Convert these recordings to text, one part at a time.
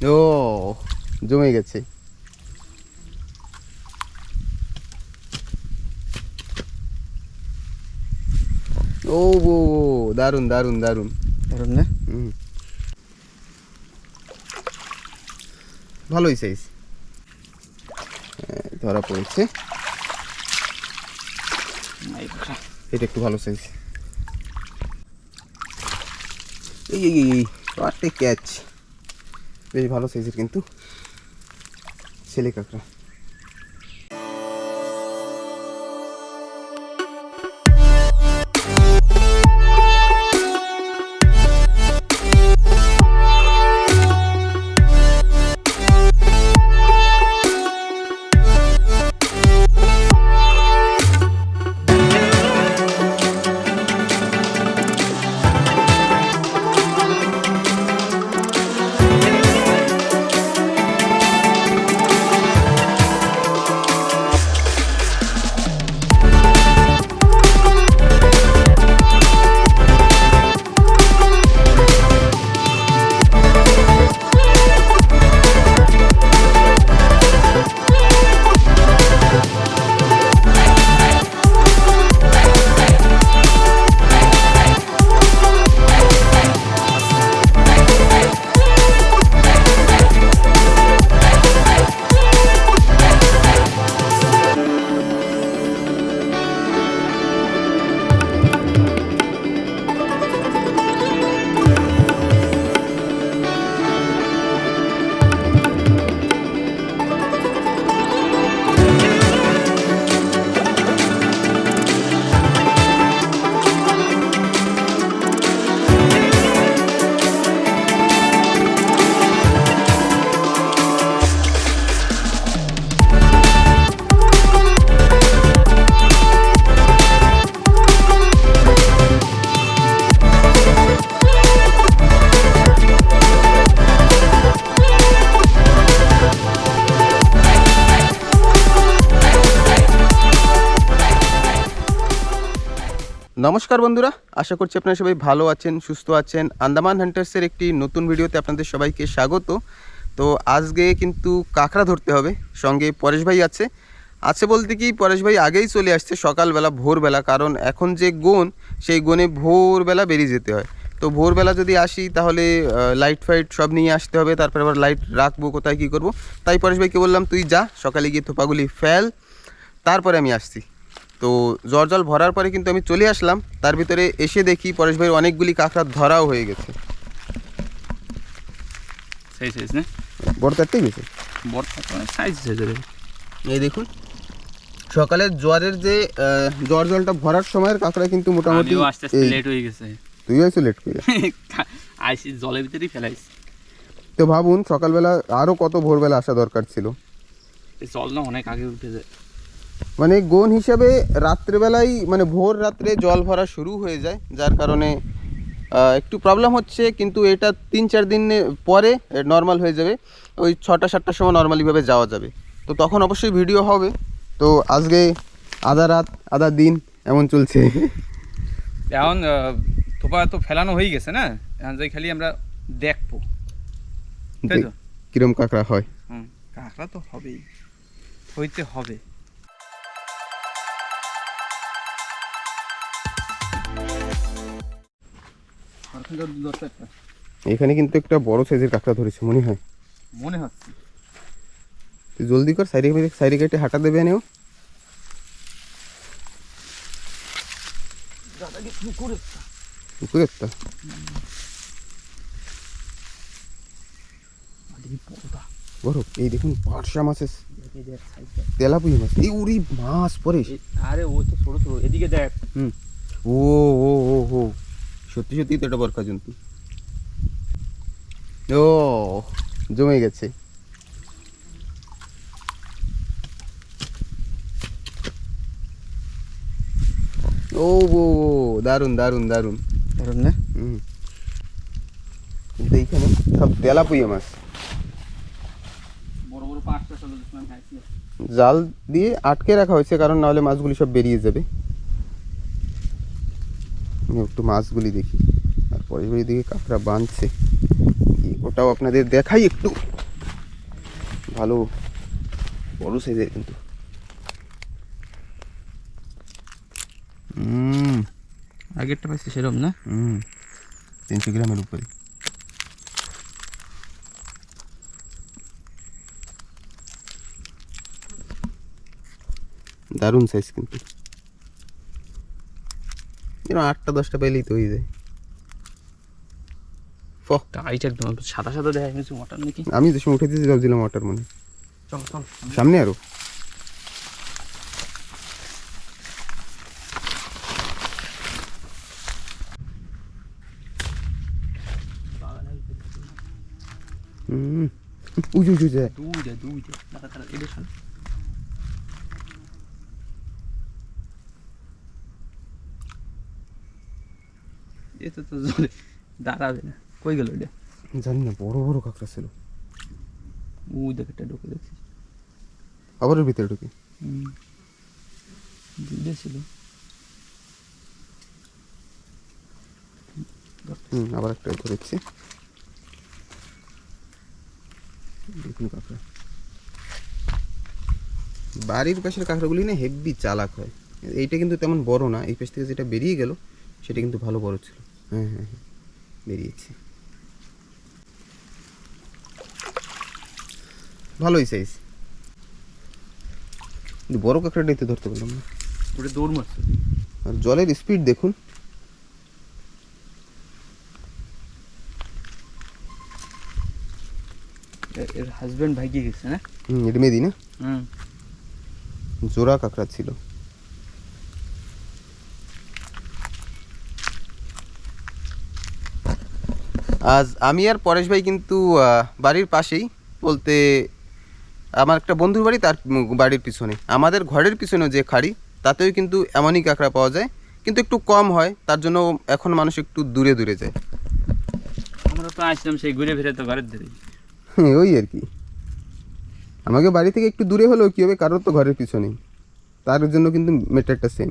ও জমে গেছে। ও ও ও, দারুণ দারুণ দারুণ না? হুম। ভালোই সাইজ ধরা পড়েছে। এটা একটু ভালো সাইজ এই এই এই ক্যাচ বেশ ভালো সাইজের কিন্তু ছেলে কাঁকড়া নমস্কার বন্ধুরা, আশা করছি আপনারা সবাই ভালো আছেন, সুস্থ আছেন। আন্দামান হান্টার্সের একটি নতুন ভিডিওতে আপনাদের সবাইকে স্বাগত। তো আজকে কিন্তু কাঁকড়া ধরতে হবে, সঙ্গে পরেশ ভাই আছে। আছে বলতে কি, পরেশ ভাই আগেই চলে আসছে সকালবেলা, ভোরবেলা, কারণ এখন যে গোন, সেই গোনে ভোরবেলা বেরিয়ে যেতে হয়। তো ভোরবেলা যদি আসি, তাহলে লাইট ফাইট সব নিয়ে আসতে হবে, তারপরে আবার লাইট রাখব, কোথায় কী করব। তাই পরেশ ভাইকে বললাম, তুই যা, সকালে গিয়ে থোপাগুলি ফেল। তারপরে আমি আসছি। তো জ্বর জল ভরার পরে কিন্তু আমি চলে আসলাম। তার ভিতরে এসে দেখি পরেশ ভাইয়ের অনেকগুলি কাঁকড়া ধরাও হয়ে গেছে। সাইজ সাইজ না বড় তারটাই গেছে বড় সাইজ সাইজ এই দেখুন সকালের জ্বরের যে জ্বর জলটা ভরার সময়ের কাঁকড়া কিন্তু মোটামুটি আমিও আস্তে আস্তে লেট হয়ে গেছে। তুই আসো লেট করে আইসি জলের ভিতরেই ফেলাইছি তো ভাবুন সকালবেলা আরও কত ভোরবেলা আসা দরকার ছিল? জল না অনেক আগে উঠে যায়। মানে গোন হিসাবে রাত্রেবেলাই মানে ভোর রাত্রে জল ভরা শুরু হয়ে যায় যার কারণে একটু প্রবলেম হচ্ছে কিন্তু এটা তিন চার দিন পরে নর্মাল হয়ে যাবে। ওই ছটা সাতটার সময় নর্মালিভাবে যাওয়া যাবে। তো তখন অবশ্যই ভিডিও হবে। তো আজকে আধা রাত আধা দিন এমন চলছে। এখন থোপা তো ফেলানো হয়ে গেছে না? এখন যাই খালি আমরা দেখব। তাই তো? কিরম কাঁকড়া হয়। কাঁকড়া তো হবেই। হইতে হবে। এখানে কিন্তু একটা বড় সাইজের কাঁকড়া ধরেছে মনে হয়। মনে হচ্ছে। তুই জলদি কর সাইডে সাইডে কেটে হাঁটা দেবে নেও পুকুরের তা বড় এই দেখুন মাছের তেলাপুই মাছ। এই উড়ি মাছ পরে। আরে ও তো ছোট ছোট এদিকে দেখ। হুম। ও ও ও ও। সত্যি সত্যি তো এটা বরকা জন্তু ও জমে গেছে। ও ও ও দারুণ দারুণ দারুণ না? হুম। কিন্তু এইখানে সব তেলাপুইয়া মাছ। বড় বড় পাঁচটা ষোলো খাইছি জাল দিয়ে আটকে রাখা হয়েছে কারণ নাহলে মাছগুলি সব বেরিয়ে যাবে। একটু মাছগুলি দেখি। আর পরে দিকে কাঁকড়া বাঁধছে। কি ওটাও আপনাদের দেখাই একটু। ভালো বড় সাইজের কিন্তু। হুম আগেরটা পাইছি সেরকম না? হুম তিনশো গ্রামের উপরে। দারুণ সাইজ কিন্তু। এরকম আটটা দশটা পেলেই তো হয়ে যায়। টাইট একদম সাদা সাদা দেখা গেছে মটন নাকি? আমি সময় উঠে দিয়েছি ভাবছিলাম ওয়াটার মনে। চল চল। সামনে আরও? হুম। উজু উজু যায় এটা তো জলে দাঁড়াবে না। কই গেল এটা? জানি না বড় বড় কাঁকড়া ছিল। ওই দেখ একটা ঢুকে দেখছি আবার ভিতরে ঢুকি। ছিল। হুম আবার একটা ধরেছি। দেখুন কাঁকড়া। বাড়ির পাশের কাঁকড়াগুলি না হেভি চালাক হয়। এইটা কিন্তু তেমন বড় না এই পাশ থেকে যেটা বেরিয়ে গেল সেটা কিন্তু ভালো বড় ছিল। হ্যাঁ হ্যাঁ বেরিয়েছে। ভালোই সাইজ কিন্তু বড় কাঁকড়াটাই তো ধরতে পারলাম না। ওটা দৌড় মারছে। আর জলের স্পিড দেখুন। এর হাজবেন্ড ভাইকে গেছে না? হুম এটা মেদি না? হুম। জোড়া কাঁকড়া ছিল। আজ আমি আর পরেশ ভাই কিন্তু বাড়ির পাশেই বলতে আমার একটা বন্ধুর বাড়ি তার বাড়ির পিছনে। আমাদের ঘরের পিছনে যে খাড়ি তাতেও কিন্তু এমনই কাঁকড়া পাওয়া যায় কিন্তু একটু কম হয় তার জন্য এখন মানুষ একটু দূরে দূরে যায়। আমরা তো আসলাম সেই ঘুরে ফিরে তো ঘরের ধারে হ্যাঁ, ওই আর কি। আমাকে বাড়ি থেকে একটু দূরে হলেও কী হবে কারোর তো ঘরের পিছনেই। তার জন্য কিন্তু মেটারটা সেম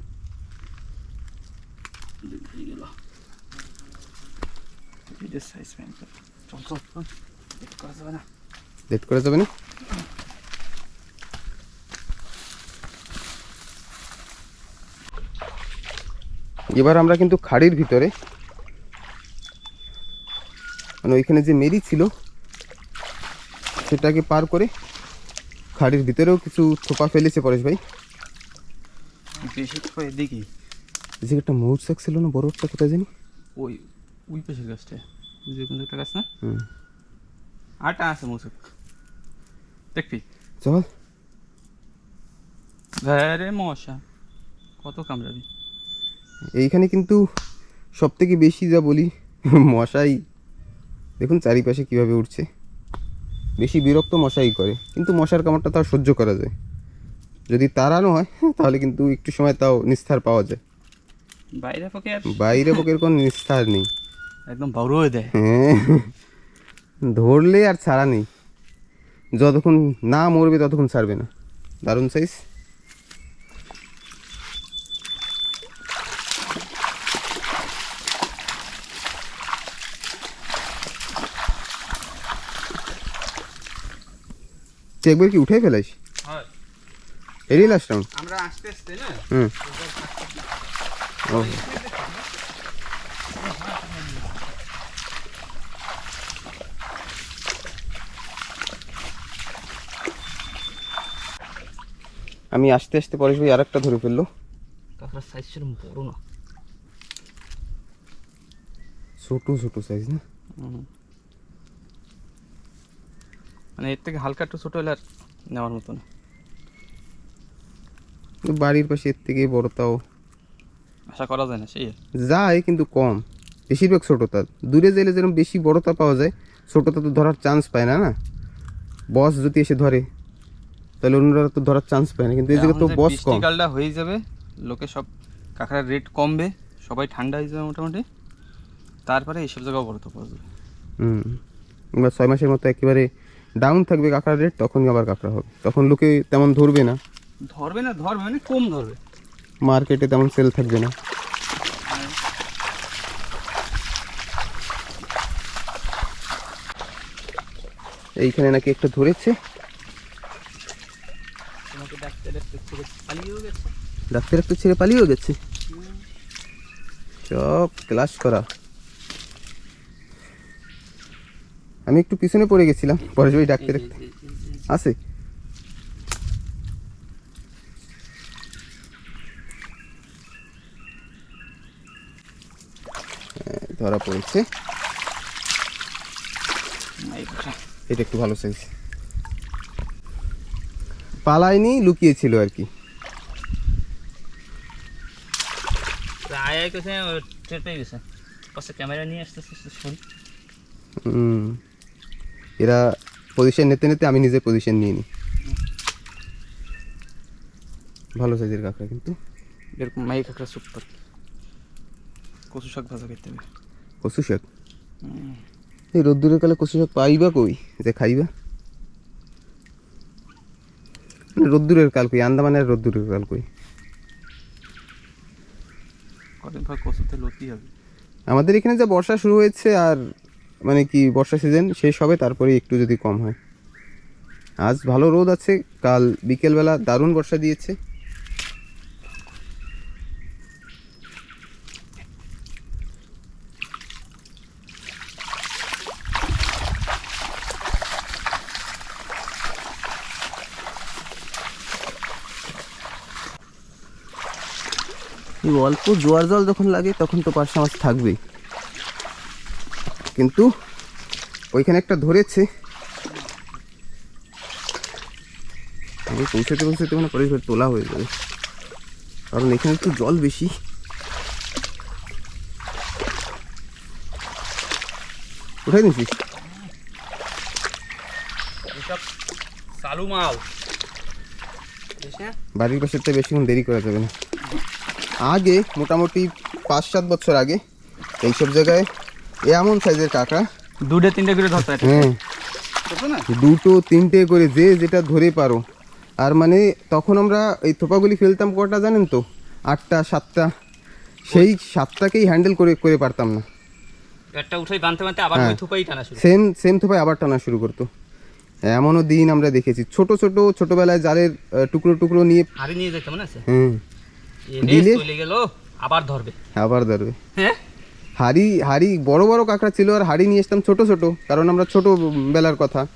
লেট করা যাবে না? এবার আমরা কিন্তু খাড়ির ভিতরে মানে ওইখানে যে মেরি ছিল সেটাকে পার করে খাড়ির ভিতরেও কিছু থোপা ফেলেছে পরেশ ভাই। দেখি যে একটা ময়ূর শাক ছিল না বড় একটা কোথায় জানি? ওই ওই পাশের গাছটা ওই যে কোন একটা গাছ না? হুম। আটা আছে মুসুক। দেখবি চল। আরে মশা কত কামড়াবি। এইখানে কিন্তু সব থেকে বেশি যা বলি মশাই দেখুন চারিপাশে কীভাবে উঠছে। বেশি বিরক্ত মশাই করে কিন্তু মশার কামড়টা তাও সহ্য করা যায়। যদি তাড়ানো হয় তাহলে কিন্তু একটু সময় তাও নিস্তার পাওয়া যায়। বাইরে পকে আর বাইরে পোকের কোনো নিস্তার নেই। একদম বড় হয়ে দেয় হ্যাঁ। ধরলে আর ছাড়া নেই। যতক্ষণ না মরবে ততক্ষণ ছাড়বে না। দারুণ সাইজ একবার কি উঠে ফেলাইস হয়। এরই লাস্ট রাউন্ড আমরা আস্তে আস্তে না? হুম। আমি আস্তে আস্তে পরেশ ভাই আরেকটা ধরে ফেলল। কাঁকড়ার সাইজ সেরকম বড় না। ছোট ছোট সাইজ না? মানে এর থেকে হালকা একটু ছোট হলে আর নেওয়ার মতো না। বাড়ির পাশে এর থেকে বড় তাও। আশা করা যায় না সেই যায় কিন্তু কম। বেশিরভাগ ছোটতা দূরে গেলে যেরকম বেশি বড়তা পাওয়া যায় ছোটতা তো ধরার চান্স পায় না না? বস যদি এসে ধরে। তাহলে অন্যরা তো ধরার চান্স পায় না কিন্তু এই জায়গায় তো বস কম বৃষ্টিকালটা হয়ে যাবে লোকে সব কাঁকড়ার রেট কমবে সবাই ঠান্ডা হয়ে যাবে মোটামুটি তারপরে এইসব জায়গাও বড় তো যাবে। হুম বা ছয় মাসের মতো একেবারে ডাউন থাকবে কাঁকড়ার রেট তখনই আবার কাঁকড়া হবে। তখন লোকে তেমন ধরবে না। ধরবে না ধরবে মানে কম ধরবে। মার্কেটে তেমন সেল থাকবে না। এইখানে নাকি একটা ধরেছে। ডাক্তার একটা ছেড়ে পালিয়েও গেছে। সব ক্লাস করা। আমি একটু পিছনে পড়ে গেছিলাম পরে ওই ডাক্তার। আছে। ধরা পড়েছে। এটা একটু ভালো সাইজ পালায়নি লুকিয়েছিল আর কি। এরা পজিশন নিতে নিতে আমি নিজে পজিশন নিয়ে নিই ভালো সাইজের কাঁকড়া কিন্তু। এরকম মাই কাঁকড়া সুপার কচু শাক ভাজা খেতে হবে। কচু শাক? এই রোদ্দুরের কালে কচু শাক পাইবা কই? যে খাইবা? রোদ্দুরের কাল কই আন্দামানের রোদ্দুরের কাল কই আমাদের এখানে যা বর্ষা শুরু হয়েছে আর মানে কি বর্ষা সিজন শেষ হবে তারপরে একটু যদি কম হয়। আজ ভালো রোদ আছে কাল বিকেলবেলা দারুণ বর্ষা দিয়েছে। এই অল্প জোয়ার জল যখন লাগে তখন তো পার্শে মাছ থাকবেই। কিন্তু ওইখানে একটা ধরেছে। পৌঁছাতে পৌঁছাতে মানে পরে তোলা হয়ে যাবে। কারণ এখানে একটু জল বেশি। উঠাই নিছিস এসব চালু মাল। বাড়ির বেশিক্ষণ দেরি করা যাবে না। আগে মোটামুটি পাঁচ সাত বছর আগে এইসব জায়গায় এমন সাইজের কাঁকড়া দুটো তিনটে করে ধরতে হ্যাঁ দুটো তিনটে করে যে যেটা ধরে পারো। আর মানে তখন আমরা এই থোপাগুলি ফেলতাম কটা জানেন তো? আটটা সাতটা। সেই সাতটাকেই হ্যান্ডেল করে করে পারতাম না। একটা উঠাই বানতে বানতে আবার হ্যাঁ। ওই থোপাই টানা শুরু। সেম সেম থোপাই আবার টানা শুরু করতো। এমনও দিন আমরা দেখেছি। ছোট ছোট ছোটবেলায় জালের টুকরো টুকরো নিয়ে নিয়ে যেতে আছে? হ্যাঁ। এনে দিলে? চলে গেল আবার ধরবে। আবার ধরবে। হ্যাঁ? হাড়ি হাড়ি বড় বড় কাঁকড়া ছিল আর হাড়ি নিয়ে আসতাম ছোট ছোট কারণ আমরা ছোট বেলার কথা।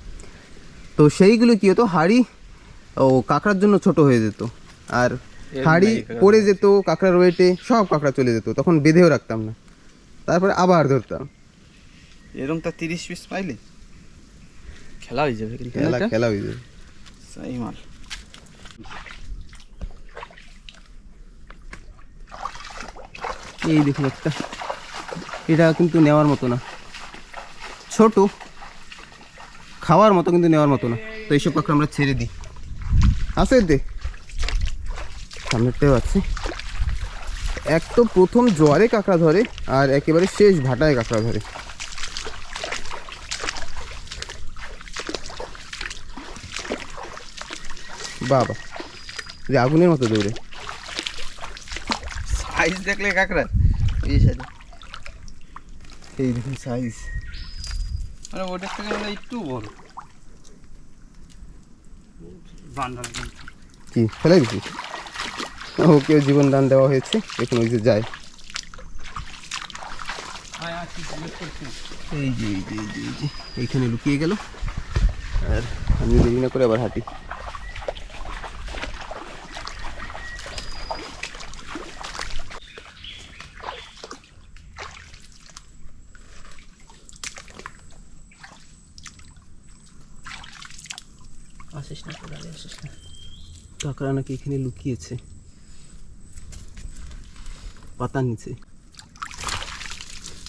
তো সেইগুলো কি হতো? হাড়ি ও কাঁকড়ার জন্য ছোট হয়ে যেত। আর হাড়ি কাঁকড়া। পড়ে যেত কাঁকড়ার ওয়েটে সব কাঁকড়া চলে যেত তখন বেঁধেও রাখতাম না। তারপরে আবার ধরতাম। এরকম তা তিরিশ পিস পাইলে। খেলা হয়ে যাবে খেলা খেলা হয়ে যাবে। সেই মাল এই দেখুন একটা। এটা কিন্তু নেওয়ার মতো না। ছোট, খাওয়ার মতো কিন্তু নেওয়ার মতো না। তো এইসব কাঁকড়া আমরা ছেড়ে দিই। আছে দে। সামনেরটাও আছে। এক তো প্রথম জোয়ারে কাঁকড়া ধরে, আর একেবারে শেষ ভাটায় কাঁকড়া ধরে। বাবা, যে আগুনের মতো দৌড়ে। সাইজ দেখলে কাঁকড়া এই সাইডে এই দেখুন সাইজ মানে ওটার থেকে মানে একটু বড়। কি ফেলে দিছি ওকে জীবন দান দেওয়া হয়েছে। এখন ওই যে যায়। এই যে এই যে এই যে। এইখানে লুকিয়ে গেল। আর আমি দেরি না করে আবার হাঁটি আসিস না কোদালে আসিস না কাঁকড়া নাকি এখানে লুকিয়েছে। পাতার নিচে।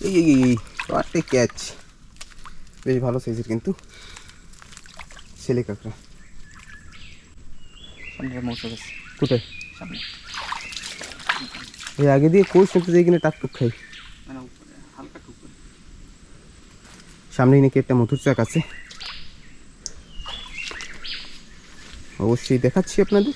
এই এই ক্যাচ। বেশ ভালো সাইজের কিন্তু ছেলে কাঁকড়া। সামনে কোথায়? সামনে। আগে দিয়ে কোষ শুনতে যাই কিনা খাই। হালকা টুকু সামনেই নাকি একটা মধুর চাক আছে। অবশ্যই দেখাচ্ছি আপনাদের।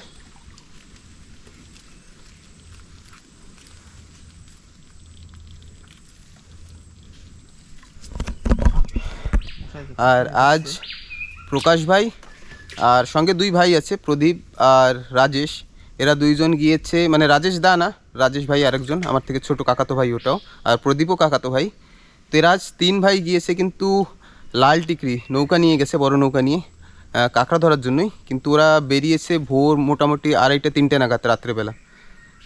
আর আজ প্রকাশ ভাই আর সঙ্গে দুই ভাই আছে, প্রদীপ আর রাজেশ। এরা দুইজন গিয়েছে মানে রাজেশ দা না, রাজেশ ভাই আরেকজন, আমার থেকে ছোট কাকাতো ভাই ওটাও, আর প্রদীপও কাকাতো ভাই। তো এরা আজ তিন ভাই গিয়েছে, কিন্তু লাল টিকরি নৌকা নিয়ে গেছে, বড় নৌকা নিয়ে। কাঁকড়া ধরার জন্যই। কিন্তু ওরা বেরিয়েছে ভোর মোটামুটি আড়াইটা তিনটে নাগাদ রাত্রেবেলা।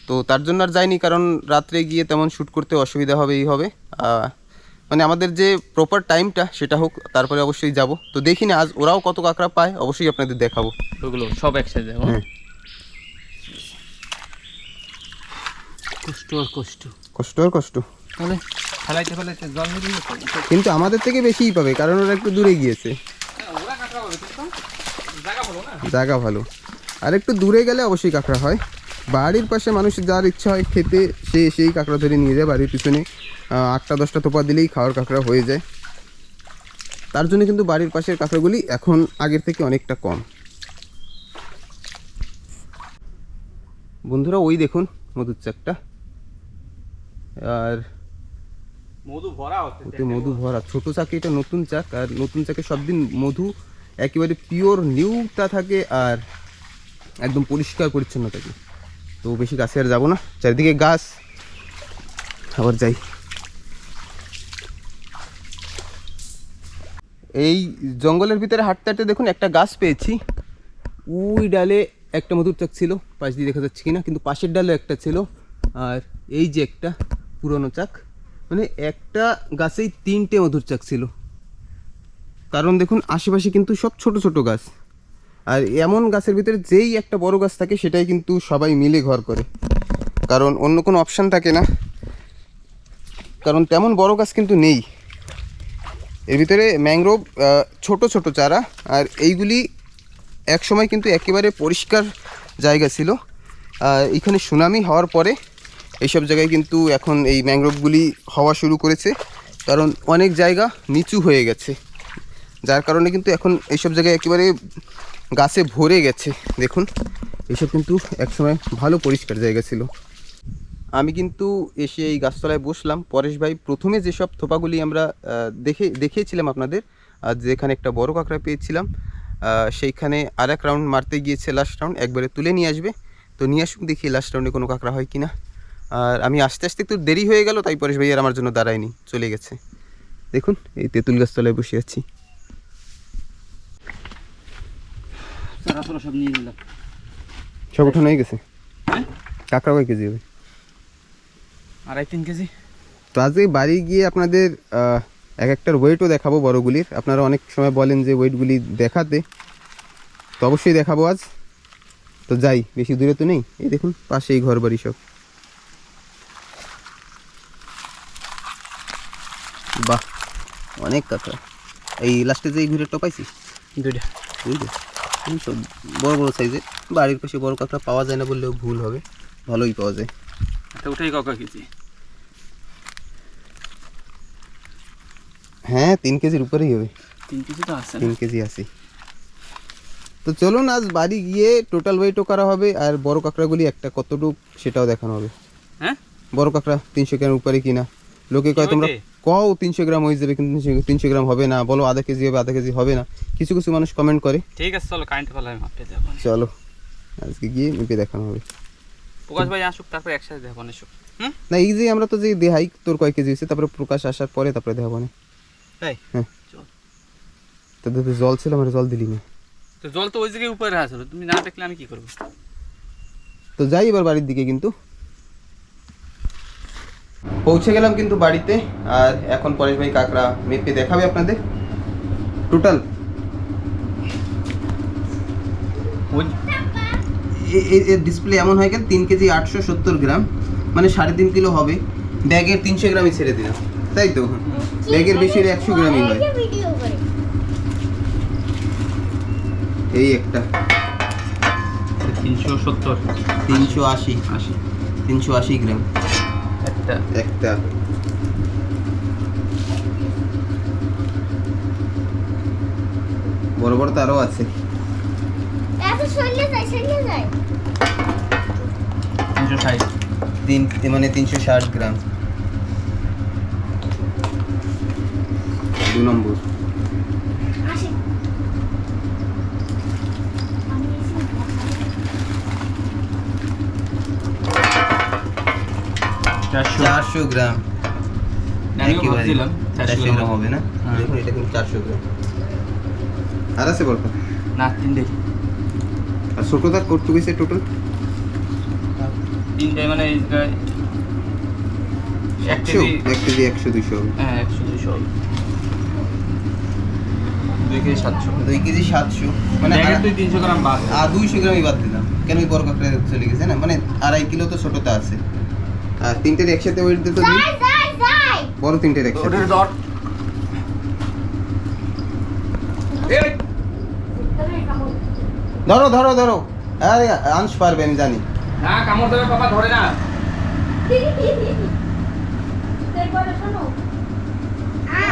তো তার জন্য আর যাইনি কারণ রাত্রে গিয়ে তেমন শ্যুট করতে অসুবিধা হবে এই হবে। মানে আমাদের যে প্রপার টাইমটা সেটা হোক তারপরে অবশ্যই যাব। তো দেখি না আজ ওরাও কত কাঁকড়া পায় অবশ্যই আপনাদের দেখাবো। ওগুলো সব একসাথে হ্যাঁ। কষ্ট আর কষ্ট। কষ্ট আর কষ্ট। তাহলে ফেলাইতে ফেলাইতে জল কিন্তু আমাদের থেকে বেশিই পাবে কারণ ওরা একটু দূরে গিয়েছে ওরা কাঁকড়া পাবে কিন্তু জায়গা ভালো না? জায়গা ভালো। আর একটু দূরে গেলে অবশ্যই কাঁকড়া হয়। বাড়ির পাশে মানুষের যার ইচ্ছা হয় খেতে সে সেই কাঁকড়া ধরে নিয়ে যায় বাড়ির পিছনে। আটটা দশটা তোপা দিলেই খাওয়ার কাঁকড়া হয়ে যায়। তার জন্য কিন্তু বাড়ির পাশের কাঁকড়াগুলি এখন আগের থেকে অনেকটা কম। বন্ধুরা ওই দেখুন মধুর চাকটা। আর মধু ভরা হচ্ছে মধু ভরা। ছোট চাকে এটা নতুন চাক। আর নতুন চাকে সব দিন মধু একেবারে পিওর নিউটা থাকে আর একদম পরিষ্কার পরিচ্ছন্ন থাকে তো বেশি গাছে আর যাব না। চারিদিকে গাছ। আবার যাই। এই জঙ্গলের ভিতরে হাঁটতে হাঁটতে দেখুন একটা গাছ পেয়েছি। ওই ডালে একটা মধুর চাক ছিল, পাশ দিয়ে দেখা যাচ্ছে কিনা, কিন্তু পাশের ডালে একটা ছিল। আর এই যে একটা পুরনো চাক। মানে একটা গাছেই তিনটে মধুর চাক ছিল। কারণ দেখুন, আশেপাশে কিন্তু সব ছোট ছোট গাছ। আর এমন গাছের ভিতরে যেই একটা বড় গাছ থাকে, সেটাই কিন্তু সবাই মিলে ঘর করে। কারণ অন্য কোনো অপশান থাকে না। কারণ তেমন বড় গাছ কিন্তু নেই। এর ভিতরে ম্যাংগ্রোভ ছোট ছোট চারা, আর এইগুলি এক সময় কিন্তু একেবারে পরিষ্কার জায়গা ছিল। এখানে সুনামি হওয়ার পরে এইসব জায়গায় কিন্তু এখন এই ম্যাংগ্রোভগুলি হওয়া শুরু করেছে। কারণ অনেক জায়গা নিচু হয়ে গেছে। যার কারণে কিন্তু এখন এইসব জায়গায় একেবারে গাছে ভরে গেছে। দেখুন এসব কিন্তু একসময় ভালো পরিষ্কার জায়গা ছিল। আমি কিন্তু এসে এই গাছতলায় বসলাম। পরেশ ভাই প্রথমে যেসব থোপাগুলি আমরা দেখে, দেখিয়েছিলাম আপনাদের যেখানে একটা বড় কাঁকড়া পেয়েছিলাম সেইখানে আর এক রাউন্ড মারতে গিয়েছে লাস্ট রাউন্ড একবারে তুলে নিয়ে আসবে। তো নিয়ে আসুক দেখি লাস্ট রাউন্ডে কোনো কাঁকড়া হয় কি না আর আমি আস্তে আস্তে একটু দেরি হয়ে গেল, তাই পরেশ ভাই আর আমার জন্য দাঁড়ায়নি, চলে গেছে। দেখুন, এই তেঁতুল গাছতলায় বসে আছি। তোরা সব নিয়ে নিলাম। সব ওঠানো হয়ে গেছে? হ্যাঁ? কাঁকড়া কয় কেজি হবে? আড়াই তিন কেজি। তো আজকে বাড়ি গিয়ে আপনাদের এক একটার ওয়েটও দেখাবো বড়গুলির। আপনারা অনেক সময় বলেন যে ওয়েটগুলি দেখাতে। তো অবশ্যই দেখাবো আজ। তো যাই বেশি দূরে তো নেই। এই দেখুন পাশেই ঘর বাড়ি সব। বাহ অনেক কাঁকড়া। এই লাস্টে যে এই ঘুরে টপাইছি দুইটা। বুঝলি এই সব বড় বড় সাইজের বাড়ির পাশে বড় কাঁকড়া পাওয়া যায় না বললেও ভুল হবে। ভালোই পাওয়া যায়। একটা উঠাই কাকা কেজি? হ্যাঁ তিন কেজির উপরেই হবে। তিন কেজি তো আছে তিন কেজি আছে। তো চলুন আজ বাড়ি গিয়ে টোটাল ওয়েটও করা হবে আর বড় কাঁকড়াগুলি একটা কতটুক সেটাও দেখানো হবে। হ্যাঁ? বড় কাঁকড়া তিনশো গ্রাম উপরে কিনা। লোকে কয় তোমরা কও তিনশো গ্রাম হয়ে যাবে কিন্তু তিনশো গ্রাম হবে না বলো আধা কেজি হবে আধা কেজি হবে না। কিছু কিছু মানুষ কমেন্ট করে। ঠিক আছে চলো কারেন্ট পালা আমি মাপতে চলো আজকে গিয়ে মেপে দেখানো হবে। প্রকাশ ভাই আসুক তারপর একসাথে হুম? না এই যে আমরা তো যে দেহাই তোর কয় কেজি হয়েছে তারপরে প্রকাশ আসার পরে তারপরে দেখাবো না। তাই হ্যাঁ। জল ছিল আমার জল দিলি না। তো জল তো ওই জায়গায় উপরে আসলো তুমি না দেখলে আমি কি করব? তো যাই এবার বাড়ির দিকে কিন্তু। পৌঁছে গেলাম কিন্তু বাড়িতে আর এখন পরেশ ভাই কাকড়া মেপে দেখাবে আপনাদের। টোটাল এর ডিসপ্লে এমন হয়ে গেল তিন কেজি আটশো সত্তর গ্রাম মানে সাড়ে তিন কিলো হবে। ব্যাগের তিনশো গ্রামই ছেড়ে দিলাম তাই তো? ব্যাগের বেশি একশো গ্রামই হয়। এই একটা। তিনশো সত্তর। তিনশো আশি। আশি। তিনশো আশি গ্রাম। একটা। একটা। বড় বড় তো আরও আছে। তিনশো ষাট। তিন মানে তিনশো ষাট গ্রাম। দু নম্বর আসে চারশো গ্রাম। চারশো গ্রাম। হবে না? হ্যাঁ। দেখুন এটা কিন্তু চারশো গ্রাম। আর আছে বলতো না তিনটে আর ছোটদার করতে গেছে টোটাল তিনটে মানে এক কেজি এক কেজি একশো হবে। হ্যাঁ একশো দুশো দুই কেজি সাতশো। দুই কেজি সাতশো। মানে তুই তিনশো গ্রাম বাদ। আর দুইশো গ্রামই বাদ দিলাম। কেন ওই চলে গেছে না? মানে আড়াই কিলো তো ছোটটা আছে। আর তিনটের একসাথে ওয়েট দিতে দিই বড় তিনটের একসাথে। ধরো। ধরো ধরো আরে আংশ পারবে আমি জানি। না কামড় দেবে পাপা ধরে না।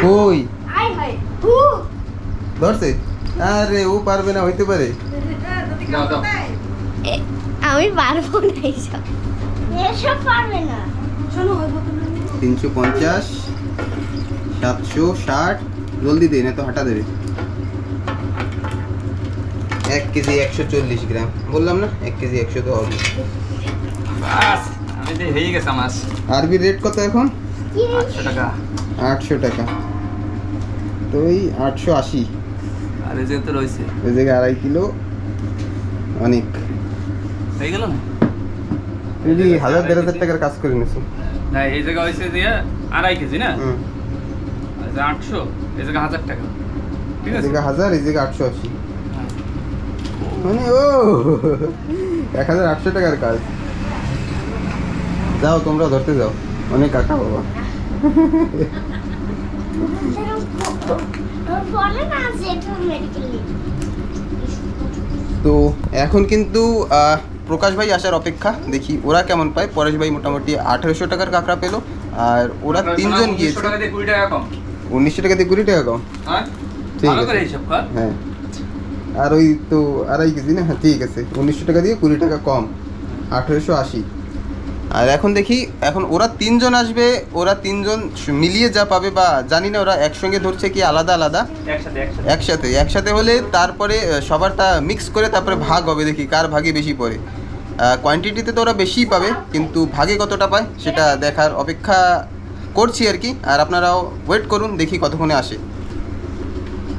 কই? ধরছে? আরে ও পারবে না হইতে পারে। দাও আমি পারব না এইসব এসব পারবে না। তিনশো পঞ্চাশ সাতশো ষাট জলদি দিন এত হাঁটা দেবে এক কেজি একশো চল্লিশ গ্রাম। বললাম না এক কেজি একশো তো হবে। হয়ে গেছে আমার। আরবি রেট কত এখন? আটশো টাকা। আটশো টাকা। তো ওই আটশো আশি। আর এই যে তো রয়েছে। ওই জায়গায় আড়াই কিলো অনেক। হয়ে গেল না? যদি হাজার দেড় হাজার টাকার কাজ করে নিছো। না এই জায়গা হয়েছে দিয়ে আড়াই কেজি না? যে আটশো এই জায়গা হাজার টাকা। ঠিক আছে? হাজার এই জায়গায় আটশো আশি। হ্যাঁ। মানে ও এক হাজার আটশো টাকার কাজ। যাও তোমরা ধরতে যাও। অনেক কাকা বাবা। তো এখন কিন্তু প্রকাশ ভাই আসার অপেক্ষা দেখি ওরা কেমন পায়। পরেশ ভাই মোটামুটি আঠেরোশো টাকার কাঁকড়া পেল আর ওরা তিনজন গিয়েছে। 1900 টাকা দিয়ে কুড়ি টাকা কম। উনিশশো টাকা দিয়ে কুড়ি টাকা কম? হ্যাঁ? ঠিক আছে। হ্যাঁ। আর ওই তো আড়াই কেজি না? হ্যাঁ ঠিক আছে। উনিশশো টাকা দিয়ে কুড়ি টাকা কম। আঠেরোশো আশি। আর এখন দেখি এখন ওরা তিনজন আসবে ওরা তিনজন মিলিয়ে যা পাবে বা জানি না ওরা একসঙ্গে ধরছে কি আলাদা আলাদা। একসাথে একসাথে। হলে তারপরে সবারটা মিক্স করে তারপরে ভাগ হবে দেখি কার ভাগে বেশি পড়ে। কোয়ান্টিটিতে তো ওরা বেশিই পাবে কিন্তু ভাগে কতটা পায় সেটা দেখার অপেক্ষা করছি আর কি। আর আপনারাও ওয়েট করুন দেখি কতক্ষণে আসে।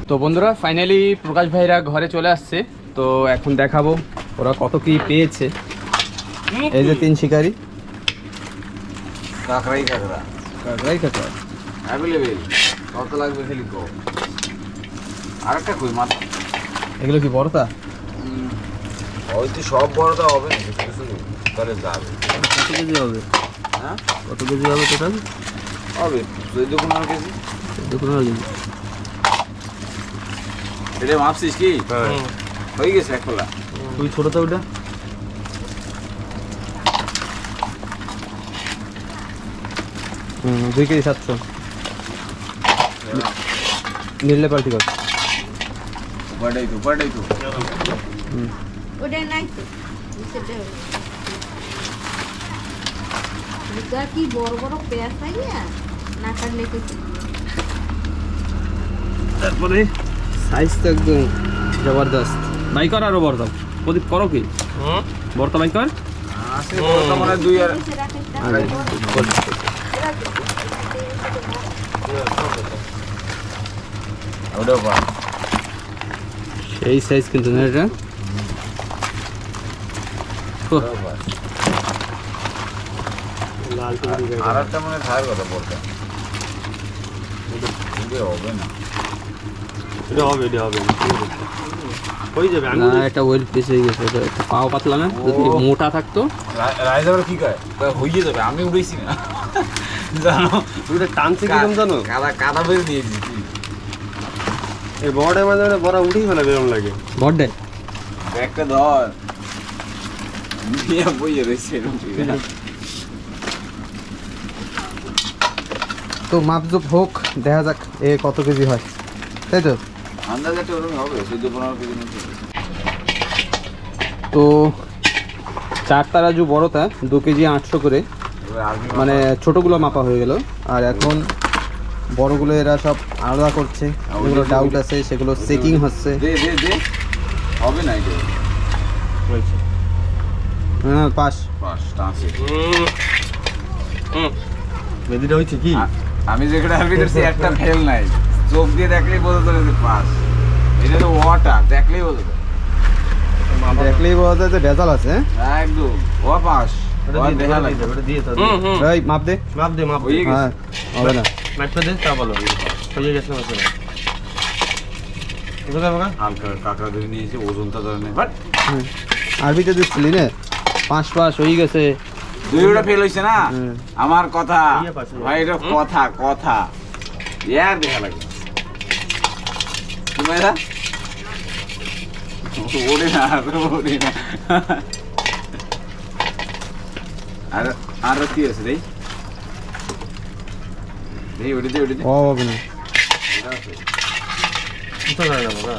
তো বন্ধুরা ফাইনালি প্রকাশ ভাইরা ঘরে চলে আসছে। তো এখন দেখাবো ওরা কত কি পেয়েছে। এই যে তিন শিকারি। কাঁকড়াই কাঁকড়া। কাকড়াই কাকড়া। অ্যাভেলেবেল কত লাগবে খালি কো আরেকটা কই? মাত্র। এগুলো কি বড়তা? ওই তো সব বড়টা হবে না কিছু কিছু করে যাবে। কত কেজি হবে? হ্যাঁ? কত কেজি হবে টোটাল হবে চোদ্দ পনেরো কেজি। চোদ্দ পনেরো কেজি। এটা মাপছিস কি? হয়ে। গেছে এক খোলা তুই ছোটটা ওটা হুম দুই কেজি সাতশো। নিলে পাল্টি কর। পাঠাই তো পাঠাই তো। ওটা নাই তো সেটা দুটা কি বড় বড় পেঁয়াজ খাইয়া না কাটলে তো তারপরে? সাইজ তো একদম জবরদস্ত। কর আরও প্রদীপ করো কি? কর মনে দুই আর সেই সাইজ কিন্তু না এটা? আর একটা মনে থাকার কথা বড়টা হবে না এটা হবে এটা হবে। হয়ে যাবে না এটা ওয়েল পিস হয়ে গেছে এটা পাও পাতলা না যদি মোটা থাকতো। রাইজ আবার কি কয়? হইয়ে যাবে আমি উড়েছি না। জানো? ওটা টানছে কিরম জানো? কাদা কাদা বের দিয়েছি। এই বড়টার মাঝে মাঝে বড় উঠেই ফেলে বেরম লাগে। বড্ডে একটা ধর। রয়েছে এরকম করে। তো মাপজোপ হোক দেখা যাক এ কত কেজি হয়। তাই তো? আন্দাজ একটা ওরকম হবে চোদ্দ পনেরো কেজি মতো হবে। তো চার তারাজু বড়টা দু কেজি আটশো করে। মানে ছোটোগুলো মাপা হয়ে গেল। আর এখন বড়গুলো এরা সব আলাদা করছে। যেগুলো ডাউট আছে সেগুলো চেকিং হচ্ছে। হবে না এটা? হ্যাঁ পাস। হয়েছে কি? আমি ধরছি একটা ফেল নাই। চোখ দিয়ে দেখলেই বোঝা যাবে যে পাস। এটা তো ওয়াটার দেখলেই বোঝা যাবে। দেখলেই বোঝা যায় যে ভেজাল আছে হ্যাঁ? একদম ও পাস। মাপ দে। মাপ দে মাপ হয়ে হ্যাঁ হবে না। মাপটা দে তা বলো। হয়ে গেছে। আরবিতে দিচ্ছিলি না? পাঁচ পাঁচ হয়ে গেছে। দুইটা ফেল হইছে না। আমার কথা ইয়ে ভাই এটা কথা কথা। ইয়ার দেখা তুমি না না। আর আর কি আছে রে? দে ওড়ে দে। ও না। না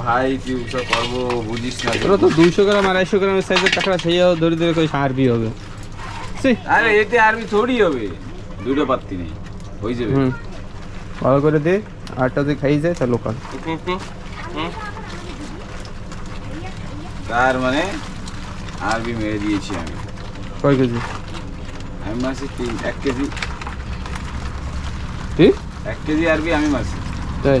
ভাই কি উৎসব করব বুঝিস না ওরা তো দুইশো গ্রাম আড়াইশো গ্রামের সাইজের টাকা সেইও ধরে ধরে করে আরবি হবে। আরে এতে আরবি থোড়ি হবে। দুটো পাত্তি নেই হয়ে যাবে। ভালো করে দে আটটা খাই যায় তা লোকাল। তার মানে আরবি মেরে দিয়েছি আমি। কয় কেজি? আমি মারছি তিন এক কেজি। এক কেজি আরবি আমি মারছি। তাই?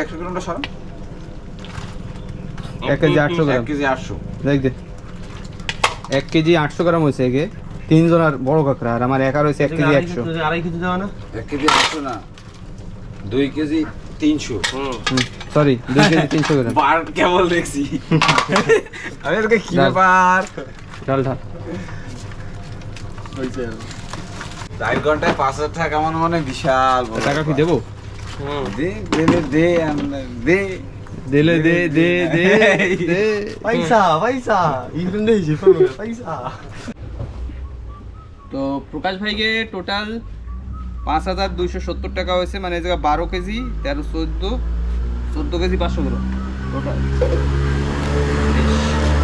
একশো কিলোমিটার সর এক কেজি আটশো এক কেজি আটশো। দেখ দে। এক কেজি আটশো গ্রাম হয়েছে একে। তিনজন আর বড় কাঁকড়া আর আমার একার হয়েছে এক কেজি একশো। আড়াই কেজি দেওয়া না? এক কেজি আটশো না দুই কেজি তিনশো। সরি দুই কেজি তিনশো গ্রাম। বার কেবল দেখছি। আমি তোকে কি ব্যাপার? ঢাল ঢাল। চার ঘন্টায় পাঁচ হাজার টাকা আমার মনে বিশাল টাকা কি দেবো? দে দে দে দে দিলে দে দে দে দে। পয়সা পয়সা। তো প্রকাশ ভাইকে টোটাল পাঁচ হাজার দুইশো সত্তর টাকা হয়েছে মানে জায়গায় বারো কেজি তেরো চোদ্দ চোদ্দ কেজি পাঁচশো গ্রাম। টোটাল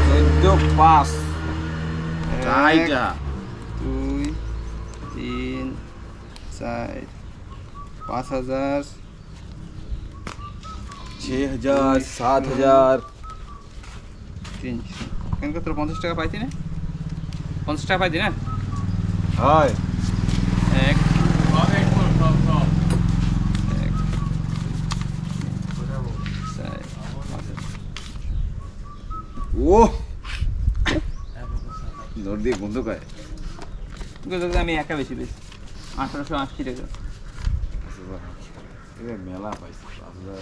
চোদ্দ পাঁচ। দুই তিন চার পাঁচ হাজার ছয় হাজার সাত হাজার। কেন তোর পঞ্চাশ টাকা পাইতি না? পঞ্চাশ টাকা পাইতি না? হয়। এক। ও দৌড় দিয়ে গন্ধ পায়। আমি একা বেশি পেয়েছি। আঠারোশো আশি টাকা। মেলা পাইছি থাকবে।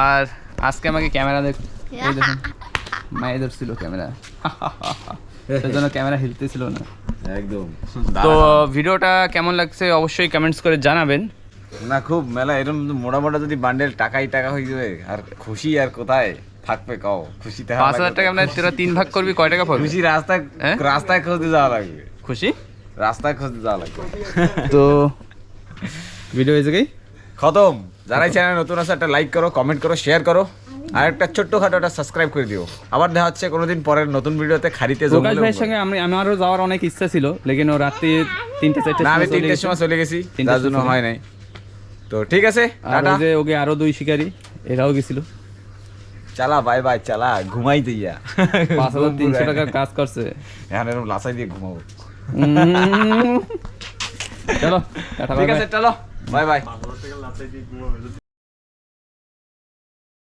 আর আজকে আমাকে ক্যামেরা দেখ দেখুন মায়ে ধরছিল ক্যামেরা। সেজন্য ক্যামেরা হিলতেছিল না। একদম। তো ভিডিওটা কেমন লাগছে অবশ্যই কমেন্টস করে জানাবেন। না খুব মেলা এরকম মোটা মোটা যদি বান্ডেল টাকাই টাকা হয়ে যাবে আর খুশি আর কোথায় থাকবে কাও? খুশিতে পাঁচ হাজার টাকা আপনার তোরা তিন ভাগ করবি কয় টাকা পাবি খুশি রাস্তায় হ্যাঁ? রাস্তায় খুঁজতে যাওয়া লাগবে। খুশি? রাস্তায় খুঁজতে যাওয়া লাগবে। তো ভিডিও হয়েছে কি? খতম। যারাই চ্যানেল নতুন আছে একটা লাইক করো কমেন্ট করো শেয়ার করো। আর একটা ছোট্টখাটো একটা সাবস্ক্রাইব করে দিও। আবার দেখা হচ্ছে কোনোদিন পরের নতুন ভিডিওতে খারিতে প্রকাশ ভাইয়ের সঙ্গে আমি আমারও যাওয়ার অনেক ইচ্ছা ছিল লেকিন ও রাত্রি তিনটে চারটে না আমি সময় চলে তিনটের সময় চলে গেছি তার জন্য হয় নাই। তো ঠিক আছে টাটা। যে ওকে আরও দুই শিকারি এরাও গেছিল। চালা বাই বাই চালা ঘুমাই দিয়া। পাঁচ হাজার তিনশো টাকার কাজ করছে। এখন এরকম লাসাই দিয়ে ঘুমাবো। চলো ঠিক। আছে চলো বাই বাই লাচাই দিয়ে ঘুমাবে